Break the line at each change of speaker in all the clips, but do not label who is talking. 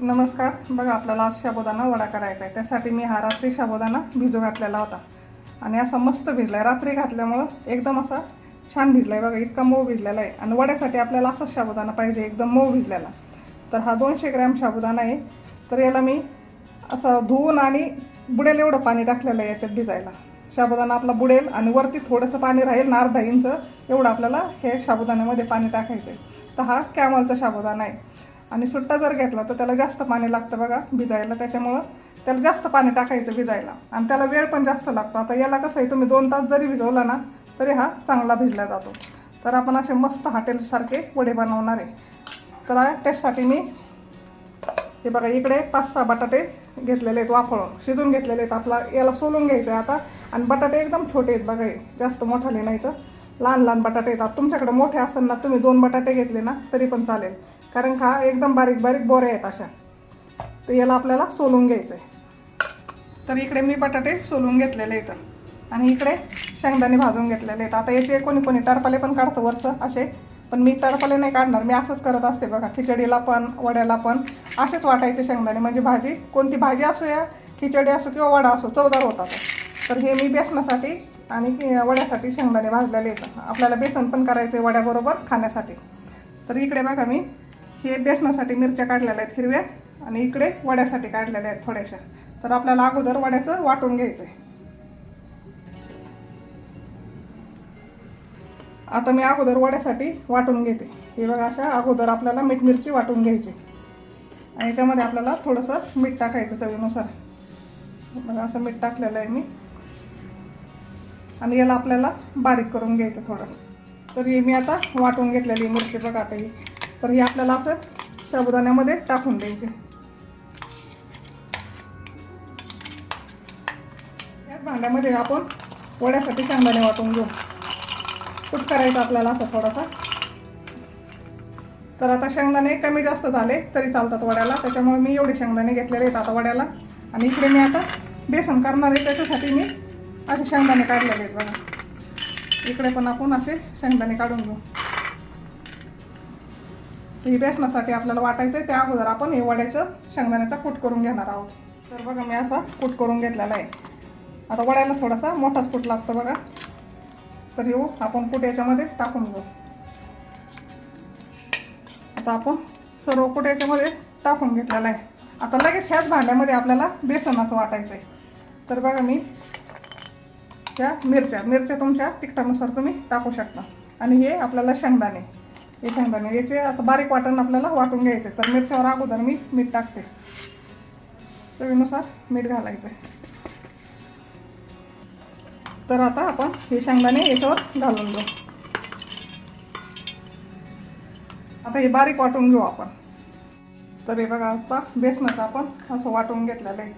नमस्कार. बघा आपल्याला आज शाबोदाना वडा करायचा आहे. त्यासाठी मी हा रात्री शाबोदाना भिजू घातलेला होता. आणि असा मस्त भिजलाय. रात्री घातल्यामुळं एकदम असा छान भिजलाय. बघा इतका मऊ भिजलेला आहे. आणि वड्यासाठी आपल्याला असाच शाबुदाना पाहिजे एकदम मऊ भिजलेला. तर हा दोनशे ग्रॅम साबुदाणा आहे. तर याला मी असं धुवून आणि बुडेल एवढं पाणी टाकलेलं आहे याच्यात भिजायला. साबुदाणा आपला बुडेल आणि वरती थोडंसं पाणी राहील ना अर्धा इंच एवढं आपल्याला हे साबुदाण्यामध्ये पाणी टाकायचं आहे तर हा कॅमलचा शाबुदाना आहे. आणि सुट्टा जर घेतला तर त्याला जास्त पाणी लागतं बघा भिजायला. त्याच्यामुळं त्याला जास्त पाणी टाकायचं भिजायला. आणि त्याला वेळ पण जास्त लागतो. आता याला कसं आहे तुम्ही दोन तास जरी भिजवला ना तरी हा चांगला भिजला जातो. तर आपण असे मस्त हॉटेलसारखे वडे बनवणार आहे. तर त्याचसाठी मी हे बघा इकडे पाच सहा बटाटे घेतलेले आहेत वाफळून. शिजून घेतलेले आहेत. आपला याला सोलून घ्यायचं आहे आता. आणि बटाटे एकदम छोटे आहेत बघा हे. जास्त मोठाले नाही तर लहान लहान बटाटे येतात तुमच्याकडे मोठे असेल ना तुम्ही दोन बटाटे घेतले ना तरी पण चालेल. कारण का एकदम बारीक बारीक बोऱ्या आहेत अशा. तर याला आपल्याला सोलून घ्यायचं आहे तर इकडे मी बटाटे सोलून घेतलेले आहेत. आणि इकडे शेंगदाणे भाजून घेतलेले आहेत. आता याचे कोणी कोणी टरपाले पण काढतं वरचं असे पण मी टरपाले नाही काढणार. मी असंच करत असते बघा खिचडीला पण वड्याला पण असेच वाटायचे शेंगदाणे. म्हणजे भाजी कोणती भाजी असू या खिचडी असो किंवा वडा असो चवदार होता तर हे मी बेसनासाठी आणि वड्यासाठी शेंगदाणे भाजलेले आहेत. आपल्याला बेसन पण करायचे वड्याबरोबर खाण्यासाठी. तर इकडे बघा मी हे बेसनासाठी मिरच्या काढलेल्या आहेत हिरव्या आणि इकडे वड्यासाठी काढलेल्या आहेत थोड्याशा. तर आपल्याला अगोदर वड्याचं वाटून घ्यायचं आहे आता मी अगोदर वड्यासाठी वाटून घेते. हे बघा अशा अगोदर आपल्याला मीठ मिरची वाटून घ्यायची. आणि याच्यामध्ये आपल्याला थोडंसं मीठ टाकायचं चवीनुसार. बघा असं मीठ टाकलेलं आहे मी. आणि याला आपल्याला बारीक करून घ्यायचं थोडं. तर हे मी आता वाटून घेतलेली मिरची बघा आता ही. तर हे आपल्याला असं साबुदाण्यामध्ये टाकून द्यायचे. याच भांड्यामध्ये आपण वड्यासाठी शेंगदाणे वाटून घेऊ. कूट करायचं आपल्याला असं थोडासा? तर आता शेंगदाणे कमी जास्त झाले तरी चालतात वड्याला. त्याच्यामुळे मी एवढे शेंगदाणे घेतलेले आहेत आता वड्याला. आणि इकडे मी आता बेसन करणार आहे त्याच्यासाठी मी असे शेंगदाणे काढलेले आहेत बघा. इकडे पण आपण असे शेंगदाणे काढून घेऊ. ही बेसनासाठी आपल्याला वाटायचं आहे त्या अगोदर आपण हे वड्याचं शेंगदाण्याचा कूट करून घेणार आहोत. तर बघा मी असा कूट करून घेतलेला आहे. आता वड्याला थोडासा मोठाच कूट लागतो बघा. तर येऊ आपण कूट याच्यामध्ये टाकून घेऊ. आता आपण सर्व कूट याच्यामध्ये टाकून घेतलेला आहे. आता लगेच ह्याच भांड्यामध्ये आपल्याला बेसनाचं वाटायचं आहे तर बघा मी त्या मिरच्या मिरच्या तुमच्या तिखटानुसार तुम्ही टाकू शकता. आणि हे आपल्याला शेंगदाणे. हे शेंगदाणे याचे आता बारीक वाटण आपल्याला वाटून घ्यायचे. तर मिरच्यावर अगोदर मी मीठ टाकते. चवीनुसार मीठ घालायचं आहे तर आता आपण हे शेंगदाणे याच्यावर घालून घेऊ. आता हे बारीक वाटून घेऊ आपण. तर हे बघा आता बेसनाचं आपण असं वाटून घेतलेलं आहे.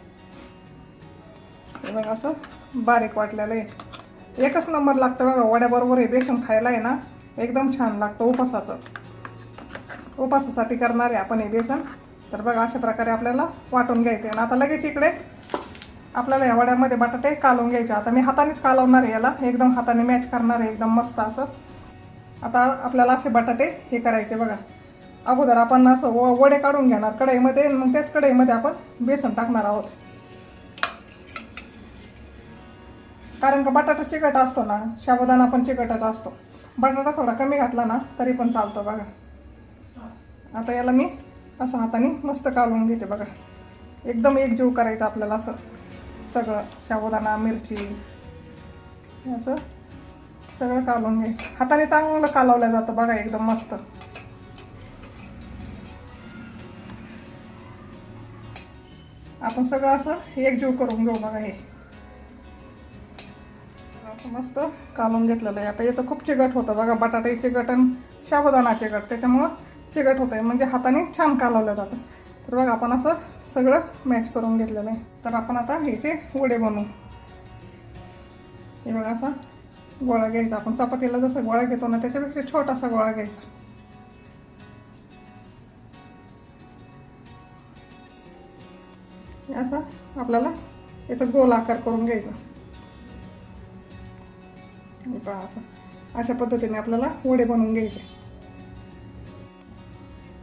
हे बघा असं बारीक वाटलेलं आहे. एकच नंबर लागतं बघा वड्याबरोबर हे बेसन खायला आहे ना. एकदम छान लागतं उपासाचं. उपासासाठी करणार आहे आपण हे बेसन. तर बघा अशा प्रकारे आपल्याला वाटून घ्यायचं आणि आता लगेच इकडे आपल्याला या वड्यामध्ये बटाटे कालवून घ्यायचे. आता मी हातानेच कालवणार आहे याला. एकदम हाताने मॅच करणार आहे एकदम मस्त असं. आता आपल्याला असे बटाटे हे करायचे बघा. अगोदर आपण असं व वडे काढून घेणार कढईमध्ये. मग त्याच कढईमध्ये आपण बेसन टाकणार आहोत. कारण का बटाटा चिकट असतो ना साबुदाणा पण चिकटच असतो. बटाटा थोडा कमी घातला ना तरी पण चालतो बघा. आता याला मी असं हाताने मस्त कालवून घेते बघा. एकदम एकजीव करायचं आपल्याला असं सगळं साबुदाणा मिरची. असं सगळं कालवून घ्यायचं. हाताने चांगलं कालवलं जातं बघा एकदम मस्त. आपण सगळं असं एकजीव करून घेऊ बघा हे. मस्त कालून घेतलेलं आहे. आता याचं खूप चिकट होतं बघा बटाटे चिकट आणि शाबुदाना चिकट त्याच्यामुळं चिकट होतं आहे म्हणजे हाताने छान कालवलं जातं. तर बघा आपण असं सगळं मॅच करून घेतलेलं आहे. तर आपण आता ह्याचे वडे बनवू. हे बघा असा गोळा घ्यायचा. आपण चपातीला जसं गोळा घेतो ना त्याच्यापेक्षा छोटासा गोळा घ्यायचा. हे असं आपल्याला याचा गोल आकार करून घ्यायचा. पहा असं. अशा पद्धतीने आपल्याला वडे बनवून घ्यायचे.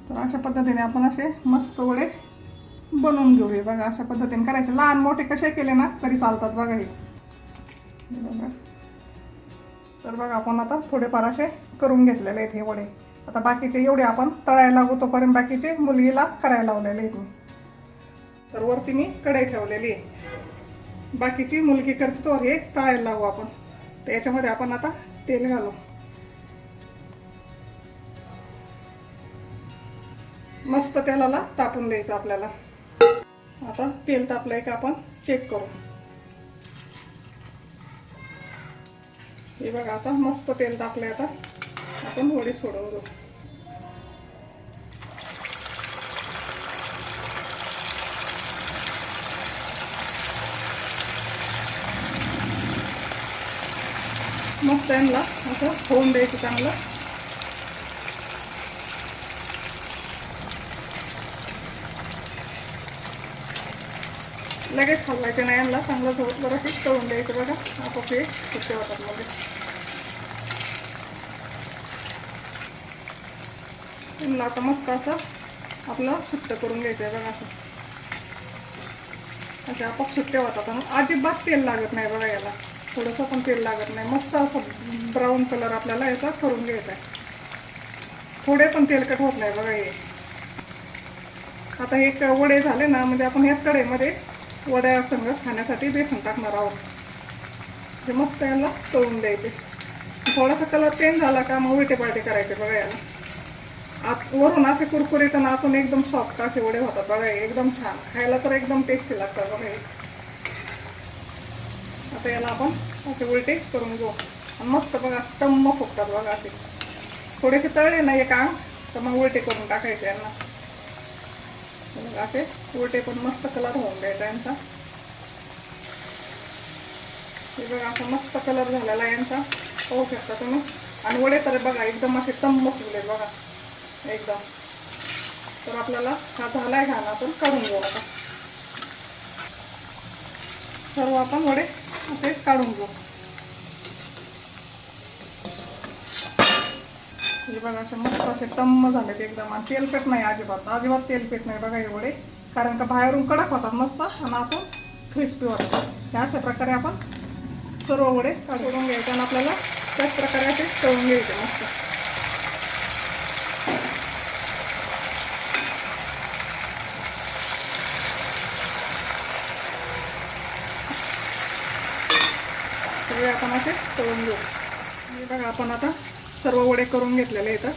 तर अशा पद्धतीने आपण असे मस्त वडे बनवून घेऊया बघा अशा पद्धतीने करायचे. लहान मोठे कसे केले ना तरी चालतात बघा हे. बघा. तर बघा आपण आता थोडेफार असे करून घेतलेले आहेत हे वडे. आता बाकीचे एवढे आपण तळायला लागू तोपर्यंत बाकीचे मुलगीला करायला लावलेले आहेत मी. तर वरती मी कढई ठेवलेली आहे. बाकीची मुलगी करते तर हे तळायला लागू आपण. तर याच्यामध्ये आपण आता तेल घालू. मस्त तेलाला तापून द्यायचं आपल्याला. आता तेल तापलंय का आपण चेक करू. हे बघा आता मस्त तेल तापलंय आता. आपण होळी सोडवून मग मस्त असं होऊन द्यायचं चांगलं. लगेच खाल्लायचं नाही यांना. चांगलं थोडं जराशी तळून द्यायचं बघा. आपोआप हे सुट्टे होतात मध्ये यांना आता मस्त असं आपलं सुट्ट करून घ्यायचं आहे बघा असं. असे आपोआप सुट्टे होतात. अजिबात तेल लागत नाही बघा याला. थोडंसं पण तेल लागत नाही. मस्त असं ब्राऊन कलर आपल्याला याचा करून घ्यायचा आहे. थोडे पण तेलकट होत नाही बघा हे. आता हे वडे झाले ना म्हणजे आपण ह्याच कढईमध्ये वड्या संग खाण्यासाठी बेसन टाकणार आहोत. हे मस्त याला तळून द्यायचे. थोडासा कलर चेंज झाला का मग विटे पार्टी करायचे बघा याला. आत वरून असे कुरकुरीत आणि आतून एकदम सॉफ्ट असे वडे होतात बघा एकदम छान. खायला तर एकदम टेस्टी लागतात बघा हे. आता याला आपण असे उलटे करून घेऊ. आणि मस्त बघा टम्म फुकतात बघा असे. थोडेसे तळले ना एक तर मग उलटे करून टाकायचे यांना. मग असे उलटे पण मस्त कलर होऊन द्यायचा यांचा. हे बघा असा मस्त कलर झालेला आहे यांचा. पाहू शकता तुम्ही. आणि वडे तर बघा एकदम असे तंब फुगले बघा. एकदम. तर आपल्याला हा झालाय घाण आपण काढून घेऊ आता. सर्व आपण वडे असे काढून घेऊ हे बघा असे मस्त असे टम्म झालेत एकदम. आणि तेलपेट नाही अजिबात. अजिबात तेलपेट नाही बघा एवढे. कारण का बाहेरून कडक होतात मस्त. आणि आपण क्रिस्पी वाटतात ह्या अशा प्रकारे आपण सर्व वडे काढून घ्यायचे आणि आपल्याला त्याच प्रकारे असे तळून घ्यायचे मस्त. सगळे आपण असे तळून घेऊ. हे बघा आपण आता सर्व वडे करून घेतलेले इथं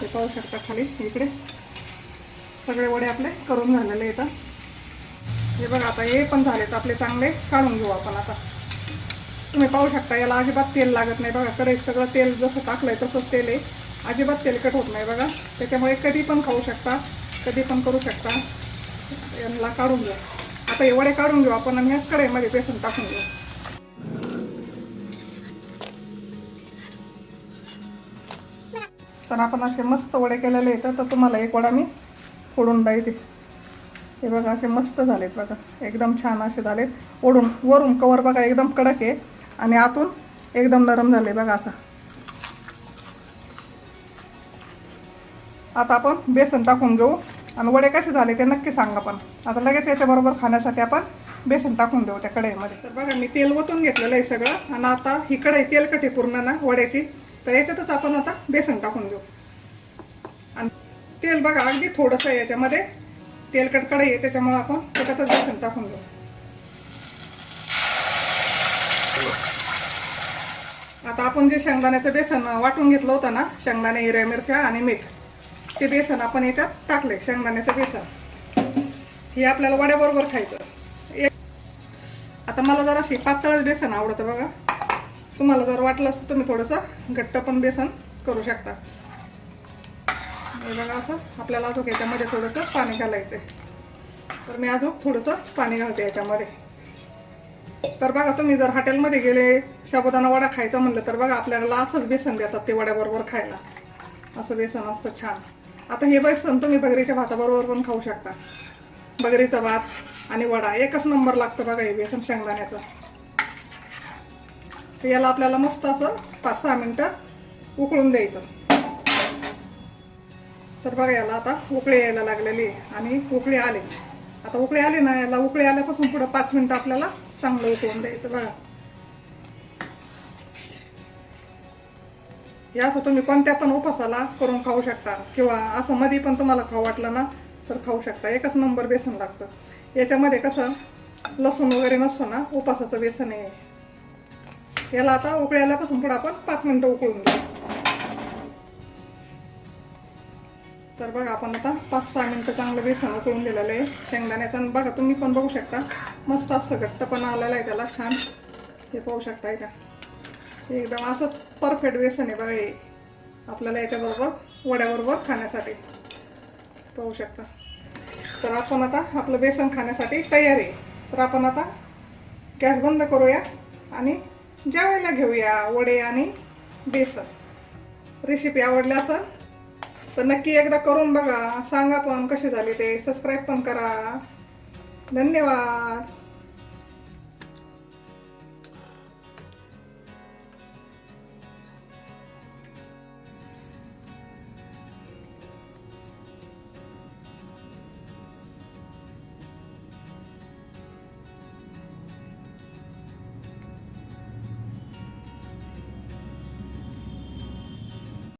हे पाहू शकता खाली इकडे. सगळे वडे आपले करून झालेले इथं हे बघा आता हे पण झालेत आपले चांगले. काढून घेऊ आपण आता. तुम्ही पाहू शकता याला अजिबात तेल लागत नाही बघा. कडे सगळं तेल जसं टाकलंय तसंच तेल आहे. अजिबात तेलकट होत नाही बघा. त्याच्यामुळे कधी पण खाऊ शकता कधी पण करू शकता. यांना काढून घेऊ आता हे वडे काढून घेऊ आपण आणि ह्याच कढईमध्ये बेसन टाकून घेऊ. तर आपण असे मस्त वडे केलेले येतात तर तुम्हाला एक वडा मी फोडून पाहिजे हे बघा असे मस्त झालेत बघा. एकदम छान असे झालेत. ओढून वरून कवर बघा एकदम कडक आहे. आणि आतून एकदम नरम झाले बघा असं. आता आपण बेसन टाकून घेऊ. आणि वडे कसे झाले ते नक्की सांगा पण. आता लगेच याच्याबरोबर खाण्यासाठी आपण बेसन टाकून देऊ त्या कढईमध्ये. तर बघा मी तेल ओतून घेतलेलं आहे सगळं. आणि आता ही कढई तेलकट आहे पूर्ण ना वड्याची तर याच्यातच आपण आता बेसन टाकून घेऊ आणि तेल बघा अगदी थोडंसं याच्यामध्ये तेल कढई आहे त्याच्यामुळे आपण त्याच्यातच बेसन टाकून घेऊ आता आपण जे शेंगदाण्याचं बेसन वाटून घेतलं होतं ना शेंगदाणे हिरव्या मिरच्या आणि मीठ ते बेसन आपण याच्यात टाकले शेंगदाण्याचं बेसन. हे आपल्याला वड्याबरोबर खायचं. आता मला जराशी पातळच बेसन आवडतं बघा. तुम्हाला जर वाटलं असतं तुम्ही थोडंसं घट्ट पण बेसन करू शकता. बघा असं आपल्याला अजून याच्यामध्ये थोडंसं पाणी घालायचं तर मी अजून थोडंसं पाणी घालते याच्यामध्ये. तर बघा तुम्ही जर हॉटेलमध्ये गेले शाबुदाना वडा खायचा म्हणलं तर बघा आपल्याला असंच बेसन देतात ते वड्याबरोबर खायला. असं बेसन असतं छान. आता हे बेसन तुम्ही बगरीच्या भाताबरोबर पण खाऊ शकता. बगरीचा भात आणि वडा एकच नंबर लागतं बघा हे बेसन शेंगदाण्याचं. तर याला आपल्याला मस्त असं पाच सहा मिनटं उकळून द्यायचं. तर बघा याला आता उकळी यायला लागलेली आणि उकळी आली. आता उकळी आली ना याला उकळी आल्यापासून पुढं पाच मिनिटं आपल्याला चांगलं उकळून द्यायचं बघा. हे असं तुम्ही कोणत्या पण उपासाला करून खाऊ शकता किंवा असं मध्ये पण तुम्हाला खाऊ वाटलं ना तर खाऊ शकता. एकच नंबर बेसन लागतं. याच्यामध्ये कसं लसूण वगैरे नसतो ना उपासाचं बेसन आहे. याला आता उकळ्यालापासून आल्यापासून पुढं आपण पाच मिनटं उकळून घेऊ. तर बघा आपण आता पाच सहा मिनटं चांगलं बेसन उकळून दिलेलं आहे. शेंगदाण्याचं आणि बघा तुम्ही पण बघू शकता. मस्त असं घट्टपणा आलेला आहे त्याला छान. हे पाहू शकताय का? एकदम असं परफेक्ट बेसन आहे बघा हे. आपल्याला याच्याबरोबर वड्याबरोबर खाण्यासाठी. पाहू शकता. तर आपण आता आपलं बेसन खाण्यासाठी तयार आहे. तर आपण आता गॅस बंद करूया आणि जेवायला घेऊया वडे आणि बेसन. रेसिपी आवडली असेल तर नक्की एकदा करून बघा. सांगा पण कसे झाले ते. सबस्क्राईब पण करा. धन्यवाद.